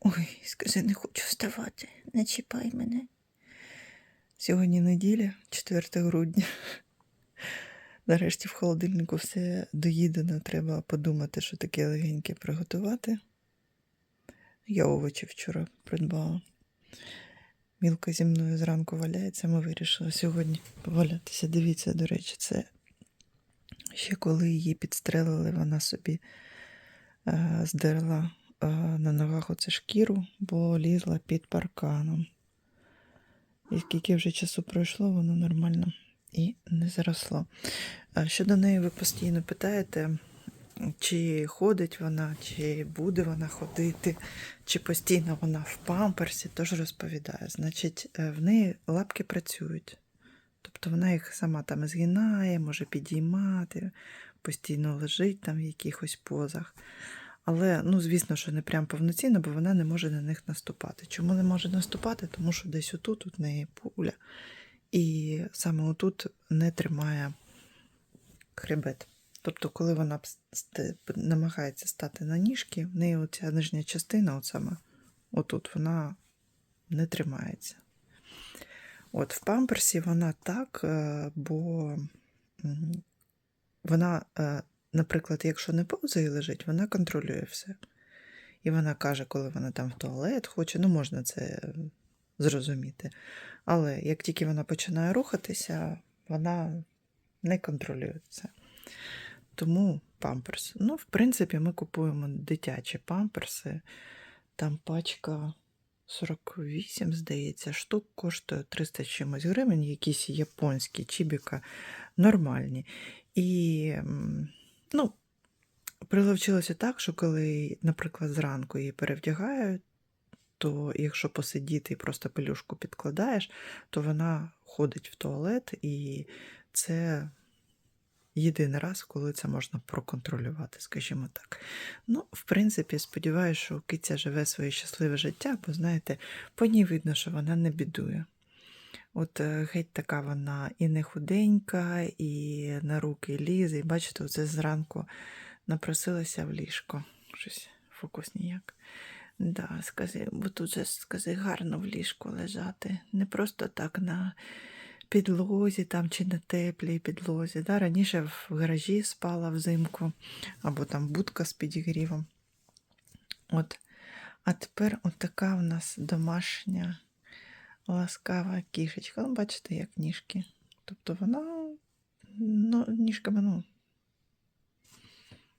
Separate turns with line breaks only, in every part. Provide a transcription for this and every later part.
Ой, скажи, не хочу вставати, не чіпай мене. Сьогодні неділя, 4 грудня. Нарешті в холодильнику все доїдено, треба подумати, що таке легеньке приготувати. Я овочі вчора придбала. Мілка зі мною зранку валяється, ми вирішили сьогодні повалятися. Дивіться, до речі, це ще коли її підстрелили, вона собі е, здерла на ногах оце шкіру, бо лізла під парканом. І скільки вже часу пройшло, воно нормально і не заросло. Щодо неї ви постійно питаєте, чи ходить вона, чи буде вона ходити, чи постійно вона в памперсі, тож розповідаю. Значить, е, в неї лапки працюють. Тобто вона їх сама там згинає, може підіймати, постійно лежить там в якихось позах. Але, ну, звісно, що не прям повноцінно, бо вона не може на них наступати. Чому не може наступати? Тому що десь отут у неї пуля, і саме отут не тримає хребет. Тобто, коли вона намагається стати на ніжки, в неї оця нижня частина, от саме, отут, вона не тримається. От в памперсі вона так, е, бо вона, е, наприклад, якщо не повзає лежить, вона контролює все. І вона каже, коли вона там в туалет хоче, ну можна це зрозуміти. Але як тільки вона починає рухатися, вона не контролює це. Тому памперс. Ну, в принципі, ми купуємо дитячі памперси. Там пачка 48, здається, штук коштує 300 чимось гривень, якісь японські чібіка нормальні. І, ну, приловчилося так, що коли, наприклад, зранку її перевдягають, то якщо посидіти і просто пелюшку підкладаєш, то вона ходить в туалет, і це єдиний раз, коли це можна проконтролювати, скажімо так. Ну, в принципі, сподіваюся, що киця живе своє щасливе життя, бо знаєте, по ній видно, що вона не бідує. От е, геть така вона і не худенька, і на руки лізе. І бачите, оце зранку напросилася в ліжко. Щось фокус ніяк. Да, скажи, бо тут же скажи, гарно в ліжку лежати. Не просто так на підлозі там чи на теплій підлозі. Да? Раніше в гаражі спала взимку, або там будка з підігрівом. От. А тепер от така в нас домашня ласкава кішечка. Ну, бачите, як ніжки. Тобто вона ну, ніжками ну,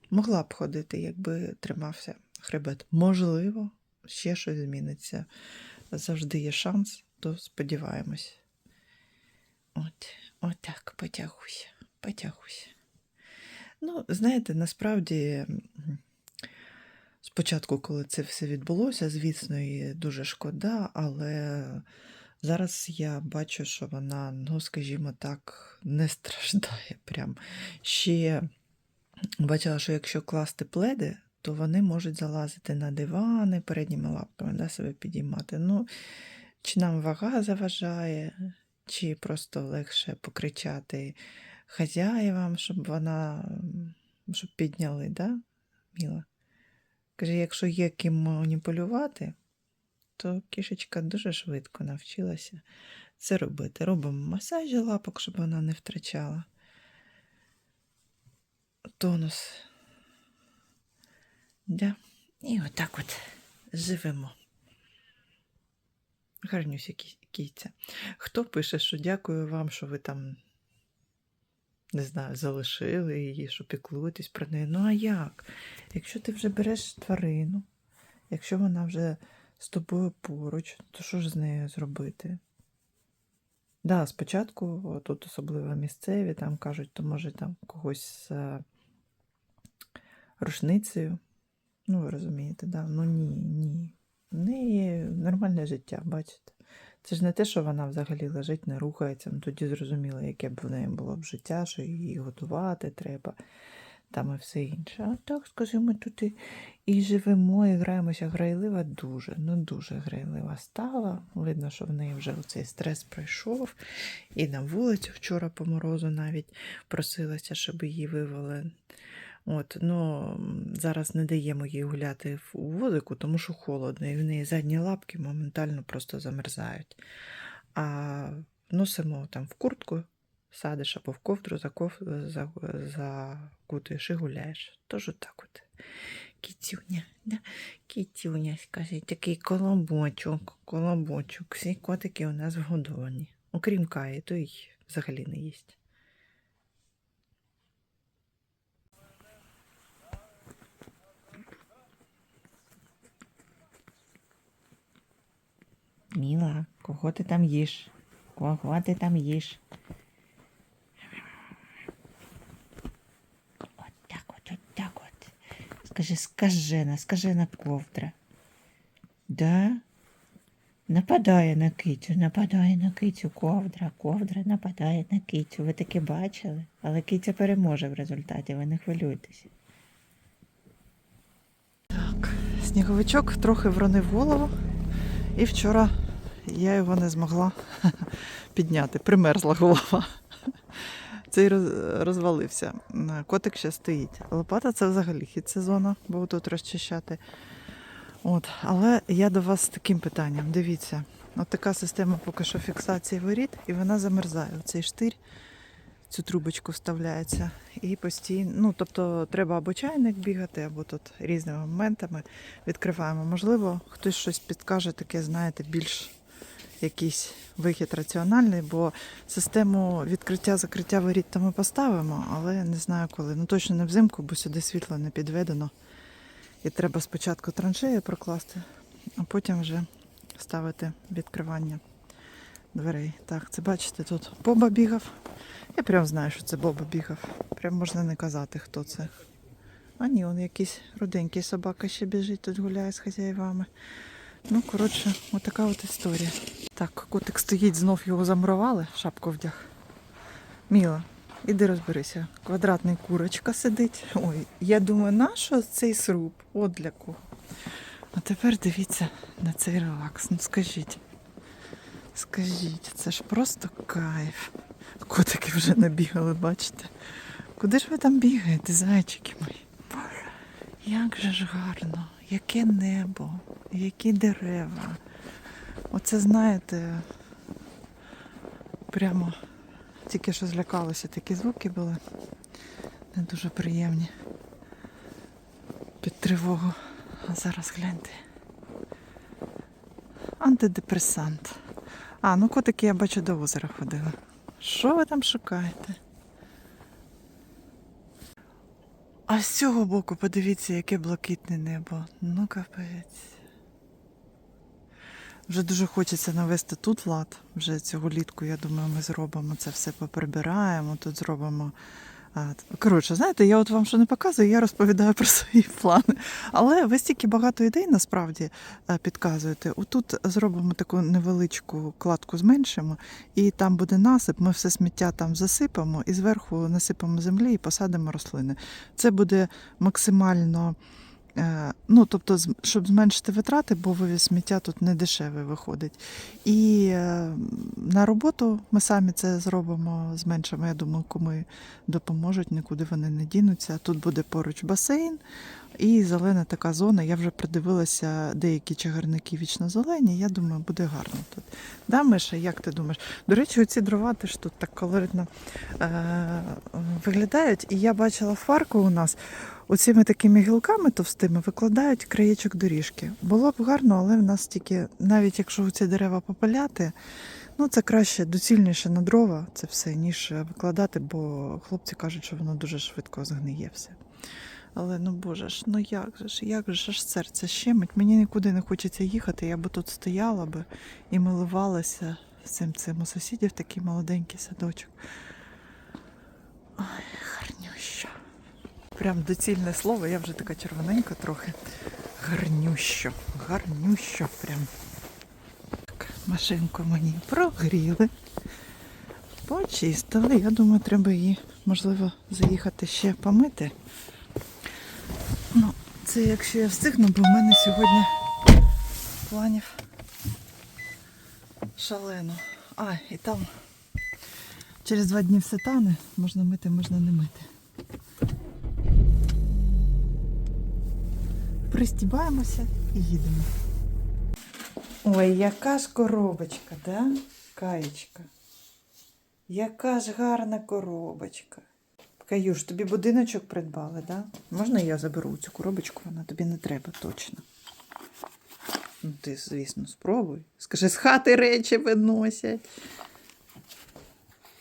могла б ходити, якби тримався хребет. Можливо, ще щось зміниться. Завжди є шанс, то сподіваємось. От, отак, потягуся, потягуся. Ну, знаєте, насправді, спочатку, коли це все відбулося, звісно, і дуже шкода, але зараз я бачу, що вона, ну, скажімо так, не страждає. Прям. Ще бачила, що якщо класти пледи, то вони можуть залазити на дивани передніми лапками, да, себе підіймати. Ну, чи нам вага заважає, чи просто легше покричати хазяєвам, щоб вона щоб підняли, да, Міла? Каже, якщо є ким маніпулювати, то кішечка дуже швидко навчилася це робити. Робимо масажі лапок, щоб вона не втрачала. Тонус. Да. І отак от живемо. Гарнюся кійця. Хто пише, що дякую вам, що ви там, не знаю, залишили її, що піклуєтесь про неї. Ну а як? Якщо ти вже береш тварину, якщо вона вже з тобою поруч, то що ж з нею зробити? Да, спочатку, тут особливо місцеві, там кажуть, то може там когось з е, рушницею. Ну, ви розумієте, да? Ну ні, ні. В неї нормальне життя, бачите. Це ж не те, що вона взагалі лежить, не рухається. Ну тоді зрозуміло, яке б в неї було б життя, що її готувати треба, там і все інше. А так, скажімо, тут і, живемо, і граємося. Грайлива дуже, ну дуже грайлива стала. Видно, що в неї вже цей стрес пройшов. І на вулицю вчора по морозу навіть просилася, щоб її вивели. От, ну, зараз не даємо їй гуляти у возику, тому що холодно, і в неї задні лапки моментально просто замерзають. А носимо там в куртку, садиш або в ковдру, за, закутуєш і гуляєш. Тож отак от. Кітюня, да? Кітюня, скажи, такий колобочок, колобочок. Всі котики у нас вгодовані. Окрім Каї, то й взагалі не їсть. Міла, кого ти там їш? Кого ти там їш? От так от, от так от. Скажи, скажена, скажена ковдра. Да? Нападає на кицю, нападає на кицю ковдра, ковдра нападає на кицю. Ви таке бачили? Але киця переможе в результаті, ви не хвилюйтесь. Так, сніговичок трохи вронив голову, і вчора я його не змогла підняти. Примерзла голова. Цей розвалився. Котик ще стоїть. Лопата це взагалі хід сезону, бо тут розчищати. От, але я до вас з таким питанням. Дивіться, от така система поки що фіксації воріт, і вона замерзає. Цей штир, цю трубочку вставляється. І постійно, ну тобто треба або чайник бігати, або тут різними моментами відкриваємо. Можливо, хтось щось підкаже, таке, знаєте, більш якийсь вихід раціональний, бо систему відкриття-закриття воріт то ми поставимо, але не знаю коли. Ну точно не взимку, бо сюди світло не підведено. І треба спочатку траншею прокласти, а потім вже ставити відкривання дверей. Так, це бачите, тут Боба бігав. Я прям знаю, що це Боба бігав. Прям можна не казати, хто це. А ні, он якийсь руденький собака ще біжить, тут гуляє з хазяївами. Ну, коротше, отака от історія. Так, котик стоїть, знов його замурували, шапку вдяг. Міла, іди розберися. Квадратний курочка сидить. Ой, я думаю, на що цей сруб? От для кого. А тепер дивіться на цей релакс. Ну скажіть. Скажіть, це ж просто кайф. Котики вже набігали, бачите? Куди ж ви там бігаєте, зайчики мої? Як же ж гарно, яке небо, які дерева. Оце знаєте, прямо тільки що злякалося, такі звуки були не дуже приємні під тривогу. А зараз гляньте. Антидепресант. А, ну котики, я бачу, до озера ходили. Що ви там шукаєте? А з цього боку подивіться, яке блакитне небо. Ну, капець. Вже дуже хочеться навести тут лад. Вже цього літку, я думаю, ми зробимо це все поприбираємо, тут зробимо. Коротше, знаєте, я от вам що не показую, я розповідаю про свої плани. Але ви стільки багато ідей насправді е, підказуєте. Отут зробимо таку невеличку кладку, зменшимо, і там буде насип, ми все сміття там засипемо і зверху насипемо землі і посадимо рослини. Це буде максимально. Е, Ну, тобто, щоб зменшити витрати, бо вивіз сміття тут не дешевий виходить. І е, на роботу ми самі це зробимо, зменшимо. Я думаю, кому допоможуть, нікуди вони не дінуться. Тут буде поруч басейн і зелена така зона. Я вже придивилася деякі чагарники вічно зелені. Я думаю, буде гарно тут. Да, Миша, як ти думаєш? До речі, оці дрова теж тут так колоритно е- виглядають. І я бачила в парку у нас. Оціми такими гілками товстими викладають краєчок доріжки. Було б гарно, але в нас тільки, навіть якщо ці дерева попиляти, ну це краще, доцільніше на дрова це все, ніж викладати, бо хлопці кажуть, що воно дуже швидко згниє все. Але ну боже ж, ну як же ж, як же ж серце щемить? Мені нікуди не хочеться їхати. Я би тут стояла би і милувалася цим цим. У сусідів такий молоденький садочок. Ой, гарнюща. Прям доцільне слово, я вже така червоненька трохи. Гарнющо, гарнющо прям. Так, машинку мені прогріли. Почистили. Я думаю, треба її, можливо, заїхати ще помити. Ну, це якщо я встигну, бо в мене сьогодні планів шалено. А, і там через два дні все тане, можна мити, можна не мити. Пристібаємося і їдемо. Ой, яка ж коробочка, да? Каєчка. Яка ж гарна коробочка. Каюш, тобі будиночок придбали, да? Можна я заберу цю коробочку, вона тобі не треба точно. Ну, ти, звісно, спробуй. Скажи, з хати речі виносять.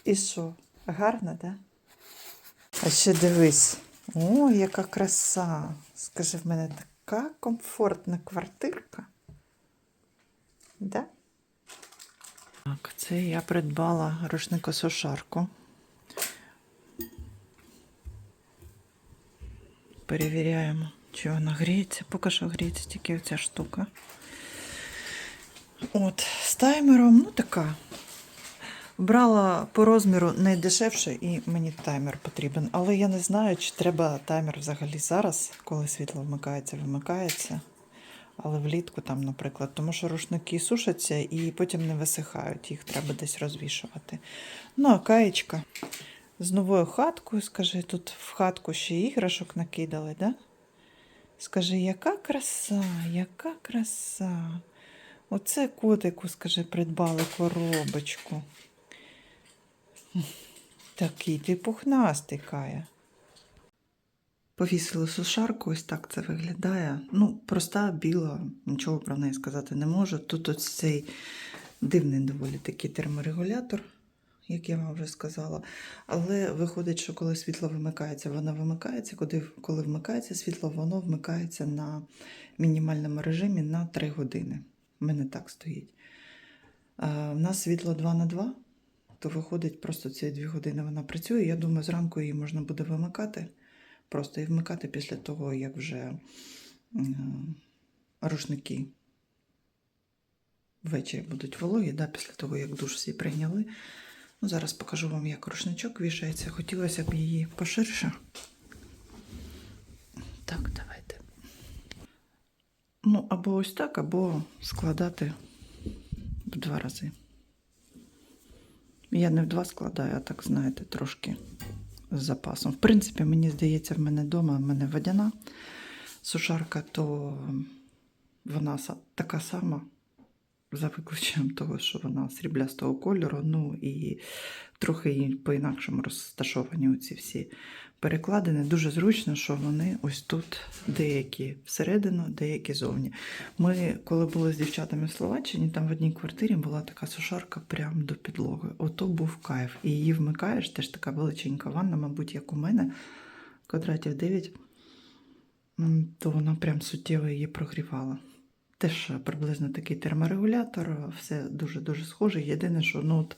І що? Гарно, да? А ще дивись. О, яка краса. Скажи, в мене така комфортна квартирка. Да? Так, це я придбала рушникосушарку. Перевіряємо, чи вона гріється. Поки що гріється тільки оця штука. От, з таймером, ну така. Брала по розміру найдешевше і мені таймер потрібен. Але я не знаю, чи треба таймер взагалі зараз, коли світло вмикається, вимикається. Але влітку там, наприклад, тому що рушники сушаться і потім не висихають, їх треба десь розвішувати. Ну, а каєчка з новою хаткою, скажи, тут в хатку ще іграшок накидали, да? Скажи, яка краса, яка краса. Оце котику, скажи, придбали коробочку. Такий ти пухнастий кая. Повісили сушарку, ось так це виглядає. Ну, проста, біла, нічого про неї сказати не можу. Тут ось цей дивний доволі такий терморегулятор, як я вам вже сказала. Але виходить, що коли світло вимикається, воно вимикається. Коли, коли вмикається світло, воно вмикається на мінімальному режимі на 3 години. У мене так стоїть. У нас світло 2 на 2, то виходить, просто ці 2 години вона працює. Я думаю, зранку її можна буде вимикати. Просто і вмикати після того, як вже рушники ввечері будуть вологі, да, після того, як душ всі прийняли. Ну, зараз покажу вам, як рушничок вішається. Хотілося б її поширше. Так, давайте. Ну, або ось так, або складати в два рази. Я не в два складаю, а так, знаєте, трошки з запасом. В принципі, мені здається, в мене вдома в мене водяна сушарка, то вона така сама, за виключенням того, що вона сріблястого кольору, ну і трохи по-інакшому розташовані оці всі перекладини. Дуже зручно, що вони ось тут деякі всередину, деякі зовні. Ми, коли були з дівчатами в Словаччині, там в одній квартирі була така сушарка прямо до підлоги. Ото був кайф. І її вмикаєш, теж така величенька ванна, мабуть, як у мене, квадратів 9, то вона прям суттєво її прогрівала. Теж приблизно такий терморегулятор, все дуже-дуже схоже. Єдине, що ну, от,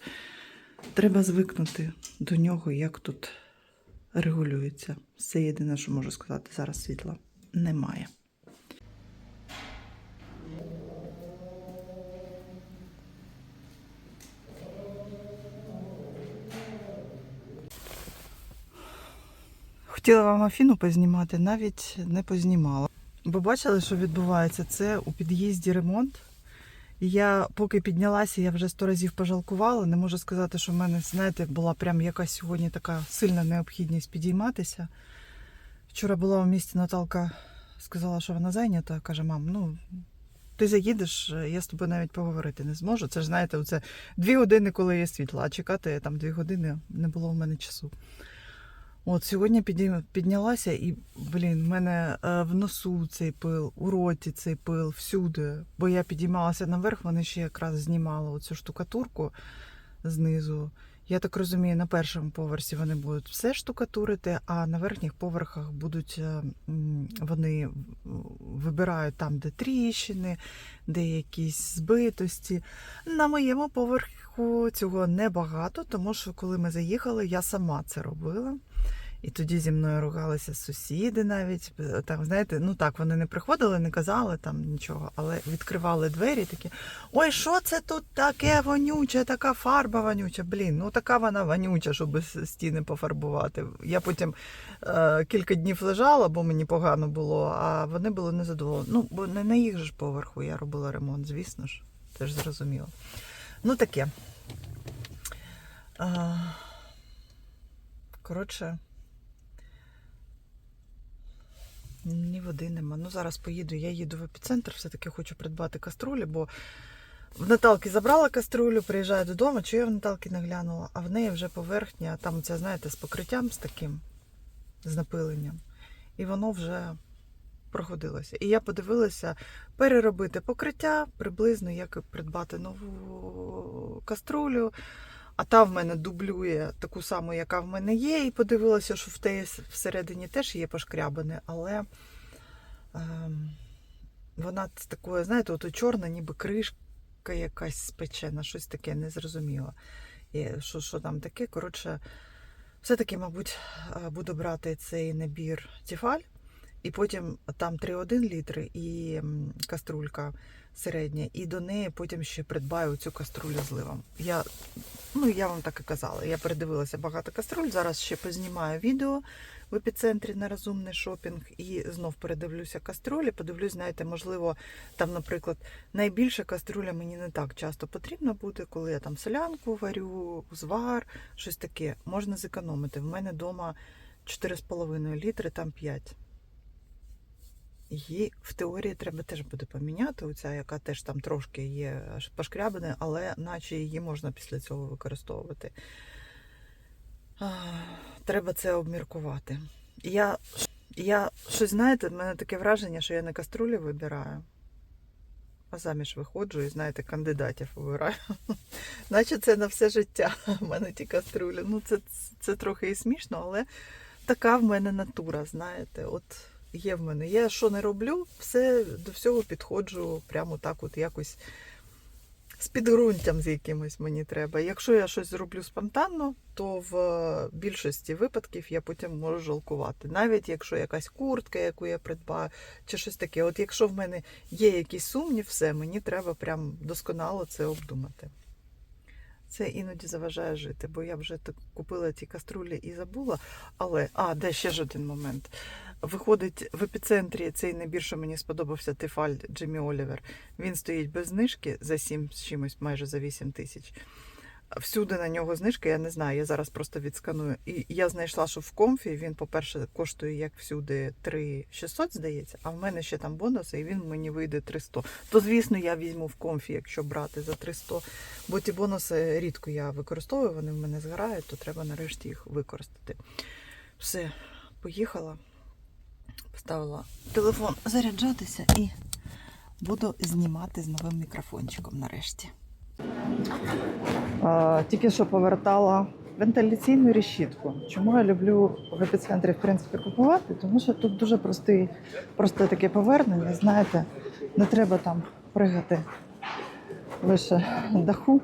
треба звикнути до нього, як тут регулюється. Це єдине, що можу сказати. Зараз світла немає. Хотіла вам Афіну познімати, навіть не познімала. Бо бачили, що відбувається? Це у під'їзді ремонт. Я поки піднялася, я вже сто разів пожалкувала. Не можу сказати, що в мене, знаєте, була прям якась сьогодні така сильна необхідність підійматися. Вчора була у місті Наталка, сказала, що вона зайнята. Каже, мам, ну ти заїдеш, я з тобою навіть поговорити не зможу. Це ж знаєте, оце дві години, коли є світло, а чекати там дві години не було в мене часу. От сьогодні піднялася і, блін, в мене е, в носу цей пил, у роті цей пил, всюди. Бо я підіймалася наверх, вони ще якраз знімали оцю штукатурку знизу. Я так розумію, на першому поверсі вони будуть все штукатурити, а на верхніх поверхах будуть е, вони вибирають там, де тріщини, де якісь збитості. На моєму поверху цього небагато, тому що коли ми заїхали, я сама це робила. І тоді зі мною ругалися сусіди навіть. Е, Там, знаєте, ну так, вони не приходили, не казали там нічого, але відкривали двері такі. Ой, що це тут таке вонюче, така фарба вонюча. Блін, ну така вона вонюча, щоб стіни пофарбувати. Я потім е, кілька днів лежала, бо мені погано було, а вони були незадоволені. Ну, бо не на їх ж поверху я робила ремонт, звісно ж. Це ж зрозуміло. Ну таке. А, коротше. Ні води нема. Ну зараз поїду. Я їду в епіцентр, все-таки хочу придбати каструлі, бо в Наталки забрала каструлю, приїжджаю додому, чи я в Наталки не глянула, а в неї вже поверхня, там це, знаєте, з покриттям з таким, з напиленням. І воно вже проходилося. І я подивилася переробити покриття приблизно, як придбати нову каструлю. А та в мене дублює таку саму, яка в мене є, і подивилася, що в теї всередині теж є пошкрябане, але ем, вона такою, знаєте, от чорна, ніби кришка якась спечена, щось таке незрозуміло. І що, що там таке? Коротше, все-таки, мабуть, е, буду брати цей набір Тіфаль, і потім там 3,1 літри і каструлька середня, і до неї потім ще придбаю цю каструлю з ливом. Я, ну, я вам так і казала. Я передивилася багато каструль. Зараз ще познімаю відео в епіцентрі на розумний шопінг і знов передивлюся каструлі. Подивлюсь, знаєте, можливо, там, наприклад, найбільша каструля мені не так часто потрібна буде, коли я там солянку варю, узвар, щось таке. Можна зекономити. В мене вдома 4,5 літри, там 5. Її в теорії треба теж буде поміняти, оця, яка теж там трошки є пошкрябана, але наче її можна після цього використовувати. Треба це обміркувати. Я, я щось, знаєте, в мене таке враження, що я не каструлі вибираю, а заміж виходжу і, знаєте, кандидатів вибираю. Наче це на все життя в мене ті каструлі. Ну, це, це трохи і смішно, але така в мене натура, знаєте. От є в мене. Я що не роблю, все до всього підходжу прямо так, от якось з підґрунтям з якимось мені треба. Якщо я щось зроблю спонтанно, то в більшості випадків я потім можу жалкувати. Навіть якщо якась куртка, яку я придбаю, чи щось таке. От якщо в мене є якийсь сумнів, все, мені треба прям досконало це обдумати. Це іноді заважає жити, бо я вже купила ті каструлі і забула. Але, а, де ще ж один момент. Виходить в епіцентрі цей що мені сподобався Тефаль Джиммі Олівер. Він стоїть без знижки за 7 з чимось, майже за 8 тисяч. Всюди на нього знижка, я не знаю, я зараз просто відсканую. І я знайшла, що в комфі він, по-перше, коштує як всюди 3600, здається, а в мене ще там бонуси, і він мені вийде 300. То, звісно, я візьму в комфі, якщо брати за 300. Бо ті бонуси рідко я використовую, вони в мене згорають, то треба нарешті їх використати. Все, поїхала, поставила телефон заряджатися і буду знімати з новим мікрофончиком нарешті. Тільки що повертала вентиляційну решітку. Чому я люблю в епіцентрі в принципі купувати? Тому що тут дуже простий, просте таке повернення. Знаєте, не треба там пригати лише даху,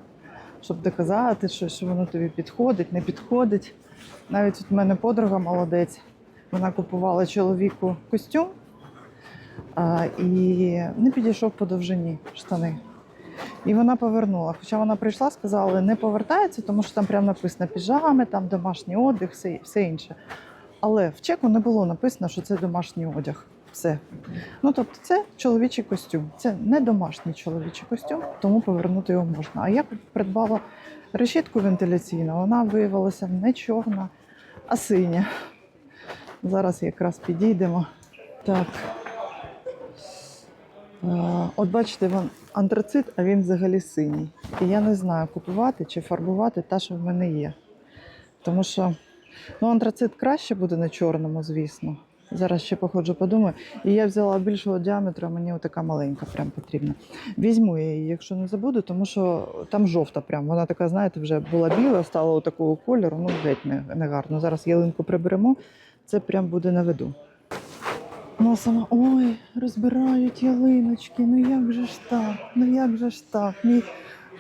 щоб доказати, що, що воно тобі підходить, не підходить. Навіть от в мене подруга молодець, вона купувала чоловіку костюм а, і не підійшов по довжині штани. І вона повернула. Хоча вона прийшла, сказала, не повертається, тому що там прямо написано піжами, там домашній одяг, все, все інше. Але в чеку не було написано, що це домашній одяг. Все. Ну тобто, це чоловічий костюм. Це не домашній чоловічий костюм, тому повернути його можна. А я придбала решітку вентиляційну, вона виявилася не чорна, а синя. Зараз якраз підійдемо. Так. Е, От бачите, вон антрацит, а він взагалі синій. І я не знаю, купувати чи фарбувати та, що в мене є. Тому що ну, антрацит краще буде на чорному, звісно. Зараз ще походжу, подумаю. І я взяла більшого діаметру, мені отака маленька прям потрібна. Візьму я її, якщо не забуду, тому що там жовта прям. Вона така, знаєте, вже була біла, стала такого кольору, ну геть не, не гарно. Зараз ялинку приберемо, це прям буде на виду. Ну, сама, ой, розбирають ялиночки, ну як же ж так, ну як же ж так, мій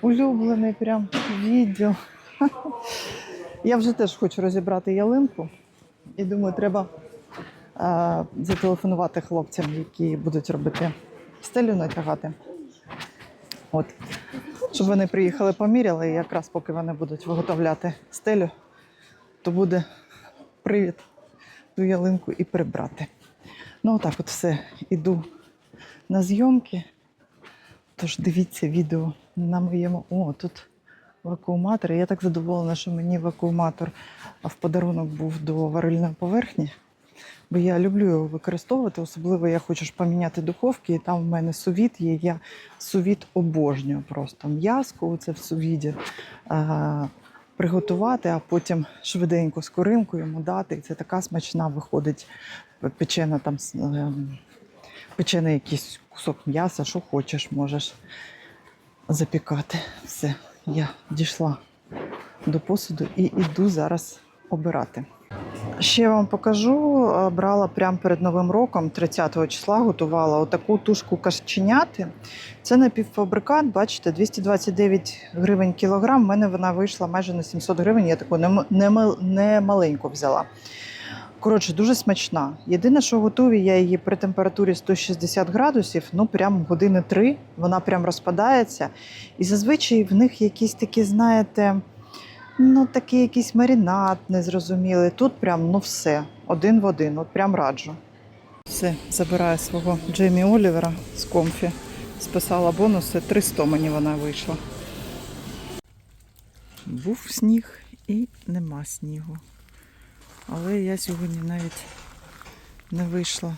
улюблений прям відділ. Я вже теж хочу розібрати ялинку і думаю, треба а, зателефонувати хлопцям, які будуть робити стелю натягати. От. Щоб вони приїхали, поміряли, і якраз поки вони будуть виготовляти стелю, то буде привід ту ялинку і прибрати. Ну, отак от все. Іду на зйомки. Тож дивіться відео на моєму. О, тут вакууматор. Я так задоволена, що мені вакууматор в подарунок був до варильної поверхні. Бо я люблю його використовувати, особливо я хочу ж поміняти духовки, і там в мене сувіт є. Я сувіт обожнюю просто м'язко, це в сувіді приготувати, а потім швиденько з коринкою йому дати. І це така смачна виходить печена там с- е, печений якийсь кусок м'яса, що хочеш, можеш запікати. Все, я дійшла до посуду і йду зараз обирати. Ще вам покажу, е, брала прямо перед Новим роком, 30-го числа, готувала отаку тушку кашченяти. Це напівфабрикат, бачите, 229 гривень кілограм. У мене вона вийшла майже на 700 гривень. Я таку не, не, не маленьку взяла. Коротше, дуже смачна. Єдине, що готую я її при температурі 160 градусів, ну прям години три, вона прям розпадається. І зазвичай в них якісь такі, знаєте, ну такий якийсь маринад незрозумілий. Тут прям ну все, один в один, от прям раджу. Все, забираю свого Джеймі Олівера з комфі. Списала бонуси, 300 мені вона вийшла. Був сніг і нема снігу. Але я сьогодні навіть не вийшла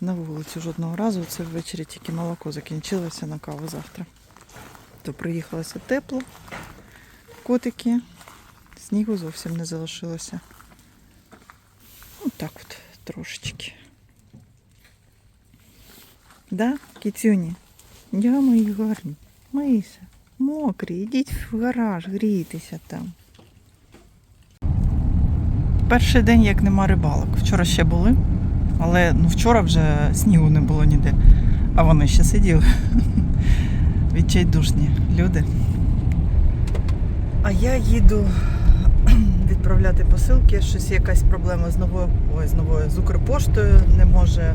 на вулицю жодного разу. Це ввечері тільки молоко закінчилося на каву завтра. То приїхалося тепло, котики, снігу зовсім не залишилося. Ну так от трошечки. Да, кіцюні? Я мої гарні. Мийся, мокрі, йдіть в гараж, грійтеся там. Перший день, як нема рибалок. Вчора ще були, але ну, вчора вже снігу не було ніде. А вони ще сиділи. Відчайдушні люди. А я їду відправляти посилки. Щось якась проблема з новою, ой, з новою з Укрпоштою. Не може.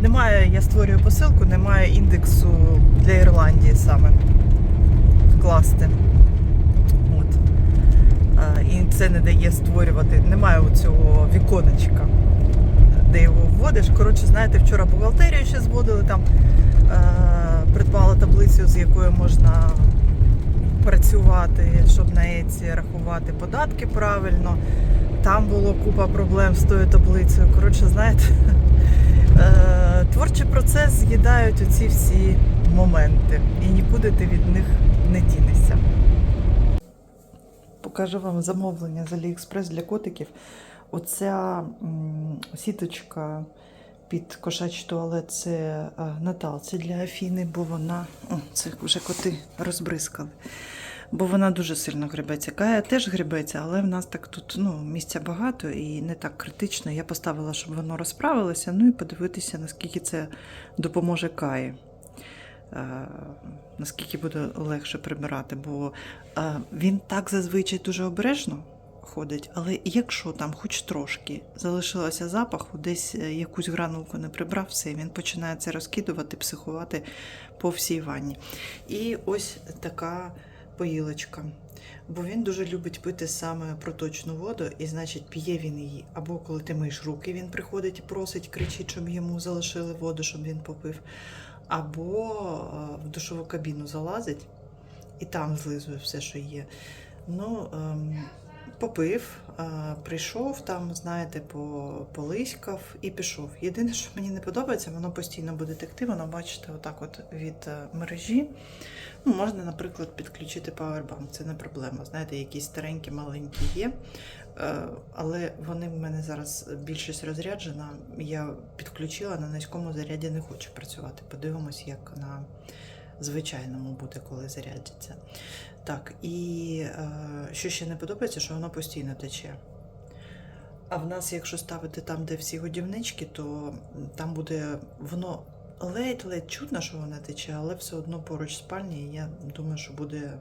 Немає, я створюю посилку, немає індексу для Ірландії саме вкласти. От. І це не дає створювати. Немає цього віконечка, де його вводиш. Коротше, знаєте, вчора бухгалтерію ще зводили там, придбала таблицю, з якою можна працювати, щоб на еці рахувати податки правильно. Там було купа проблем з тою таблицею. Коротше, знаєте, е, творчий процес з'їдають оці всі моменти, і нікуди ти від них не дінешся. Покажу вам замовлення з AliExpress для котиків. Оця сіточка під кошачий туалет це е, Натал, це для Афіни, бо вона. О, це вже коти розбризкали. Бо вона дуже сильно гребеться. Кая теж гребеться, але в нас так тут ну, місця багато і не так критично. Я поставила, щоб воно розправилося, ну і подивитися, наскільки це допоможе Каї. Е, наскільки буде легше прибирати, бо е, він так зазвичай дуже обережно ходить, але якщо там хоч трошки залишилося запаху, десь е, якусь гранулку не прибрав, все, він починає це розкидувати, психувати по всій ванні. І ось така поїлочка. Бо він дуже любить пити саме проточну воду, і значить п'є він її. Або коли ти миєш руки, він приходить і просить, кричить, щоб йому залишили воду, щоб він попив. Або е, в душову кабіну залазить і там злизує все, що є. Ну, ем, попив, прийшов там, знаєте, по- полиськав і пішов. Єдине, що мені не подобається, воно постійно буде текти, воно, бачите, отак от від е, мережі. Ну, можна, наприклад, підключити павербанк, це не проблема. Знаєте, якісь старенькі, маленькі є. Е, Але вони в мене зараз більшість розряджена. Я підключила на низькому заряді, не хочу працювати. Подивимось, як на звичайному буде, коли зарядиться. Так, і е, що ще не подобається, що воно постійно тече. А в нас, якщо ставити там, де всі годівнички, то там буде воно ледь-ледь чутно, що воно тече, але все одно поруч спальні, і я думаю, що буде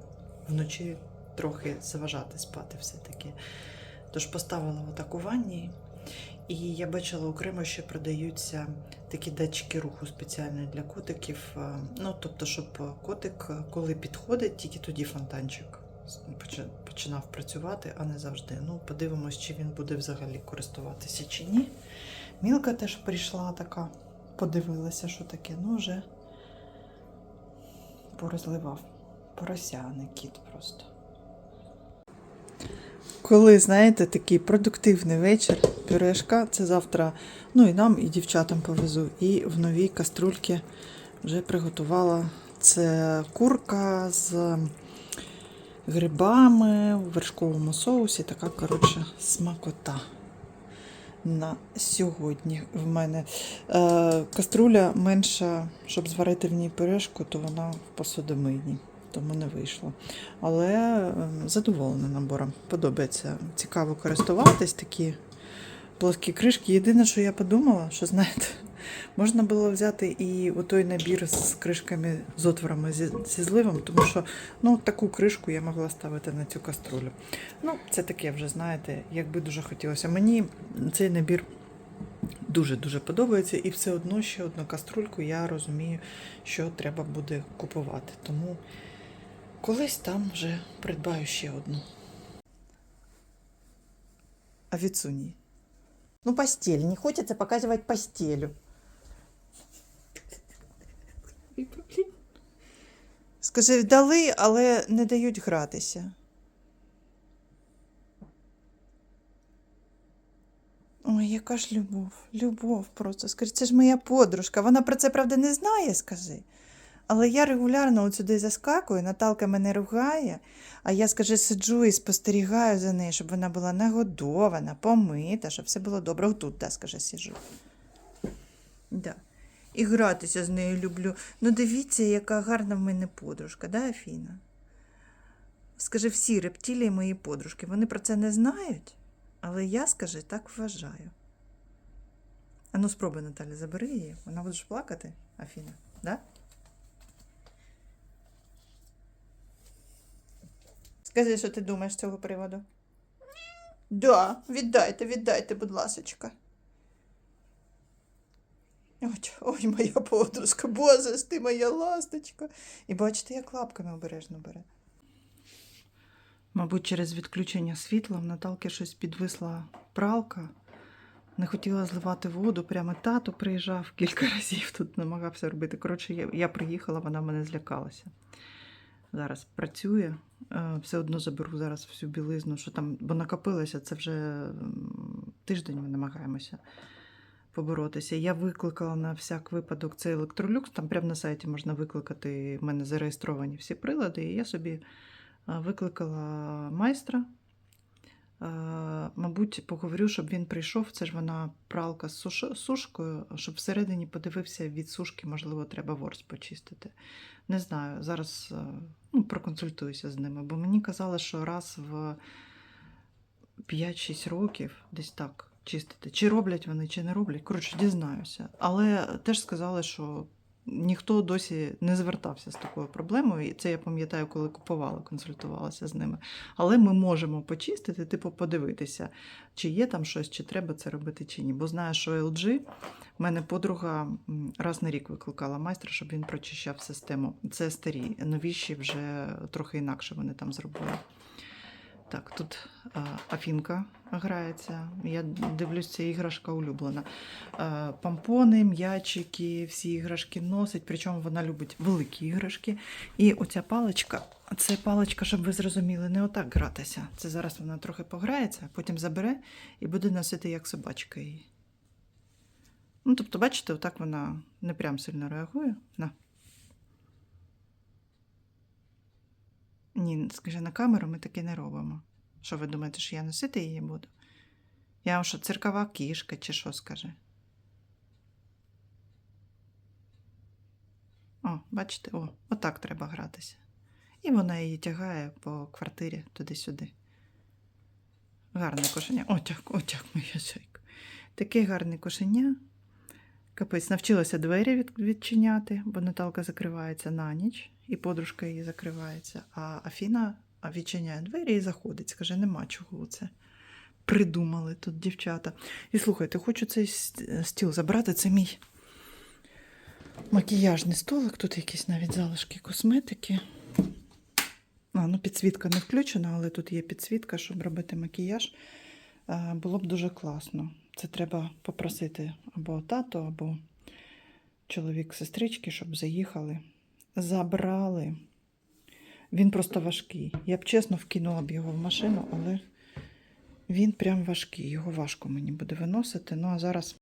вночі трохи заважати спати все-таки. Тож поставила отак у ванні. І я бачила окремо, що продаються такі датчики руху спеціальні для котиків. Е, Ну, тобто, щоб котик, е, коли підходить, тільки тоді фонтанчик починав працювати, а не завжди. Ну, подивимось, чи він буде взагалі користуватися чи ні. Мілка теж прийшла така, подивилася, що таке. Ну, вже порозливав. Порося, а не кіт просто. Коли, знаєте, такий продуктивний вечір, пюрешка, це завтра, ну і нам, і дівчатам повезу. І в новій каструльці вже приготувала це курка з грибами в вершковому соусі. Така, коротше, смакота. На сьогодні в мене е, каструля менша, щоб зварити в ній пюрешку, то вона в посудомийній, тому не вийшло. Але е, задоволена набором. Подобається. Цікаво користуватись такі плоскі кришки. Єдине, що я подумала, що знаєте, можна було взяти і той набір з кришками з отворами зі, зі зливом, тому що ну, таку кришку я могла ставити на цю каструлю. Ну, це таке вже, знаєте, якби дуже хотілося. Мені цей набір дуже-дуже подобається, і все одно ще одну каструльку я розумію, що треба буде купувати. Тому колись там вже придбаю ще одну. А відсунь. Ну, постель. Не хочеться показувати постелю. Скажи, дали, але не дають гратися. Ой, яка ж любов, любов просто. Скажи, це ж моя подружка. Вона про це, правда, не знає, скажи. Але я регулярно от сюди заскакую, Наталка мене ругає, а я, скажи, сиджу і спостерігаю за нею, щоб вона була нагодована, помита, щоб все було добре. Отут, да, скажи, сиджу. Да. І гратися з нею люблю. Ну, дивіться, яка гарна в мене подружка, да, Афіна? Скажи, всі рептилії мої подружки, вони про це не знають, але я, скажи, так вважаю. А ну спробуй, Наталя, забери її. Вона буде плакати, Афіна, да? Скажи, що ти думаєш з цього приводу? Да, віддайте, віддайте, будь ласочка. Ой, ой, моя подружка, боже ж ти моя ласточка. І бачите, як лапками обережно бере. Мабуть, через відключення світла в Наталки щось підвисла пралка. Не хотіла зливати воду, прямо тато приїжджав кілька разів тут намагався робити. Коротше, я приїхала, вона мене злякалася. Зараз працює, е, все одно заберу зараз всю білизну, що там, бо накопилося, це вже тиждень ми намагаємося поборотися. Я викликала на всяк випадок цей електролюкс. Там прямо на сайті можна викликати. В мене зареєстровані всі прилади. І я собі е, викликала майстра. Е, Мабуть, поговорю, щоб він прийшов. Це ж вона пралка з суш- сушкою, щоб всередині подивився від сушки, можливо, треба ворс почистити. Не знаю, зараз е, ну, проконсультуюся з ними, бо мені казали, що раз в 5-6 років десь так чистити. Чи роблять вони, чи не роблять. Коротше, дізнаюся. Але теж сказали, що ніхто досі не звертався з такою проблемою. І це я пам'ятаю, коли купувала, консультувалася з ними. Але ми можемо почистити, типу, подивитися, чи є там щось, чи треба це робити, чи ні. Бо знаю, що LG, в мене подруга раз на рік викликала майстра, щоб він прочищав систему. Це старі, новіші вже трохи інакше вони там зробили. Так, тут Афінка грається. Я дивлюсь, це іграшка улюблена. Помпони, м'ячики, всі іграшки носить, причому вона любить великі іграшки. І оця паличка, це паличка, щоб ви зрозуміли, не отак гратися. Це зараз вона трохи пограється, потім забере і буде носити як собачка її. Ну, тобто, бачите, отак вона не прям сильно реагує. На. Ні, скажи, на камеру ми таке не робимо. Що ви думаєте, що я носити її буду? Я вам що, циркова кішка чи що скаже? О, бачите, о, отак треба гратися. І вона її тягає по квартирі туди-сюди. Гарне кошеня. Отяк, отяк, моя зайка. Таке гарне кошеня. Капець, навчилася двері від, відчиняти, бо Наталка закривається на ніч, і подружка її закривається. А Афіна відчиняє двері і заходить. Скаже, нема чого це. Придумали тут дівчата. І слухайте, хочу цей стіл забрати. Це мій макіяжний столик. Тут якісь навіть залишки косметики. А, ну підсвітка не включена, але тут є підсвітка, щоб робити макіяж. Було б дуже класно. Це треба попросити або тато, або чоловік сестрички, щоб заїхали, забрали. Він просто важкий. Я б чесно вкинула б його в машину, але він прям важкий. Його важко мені буде виносити. Ну а зараз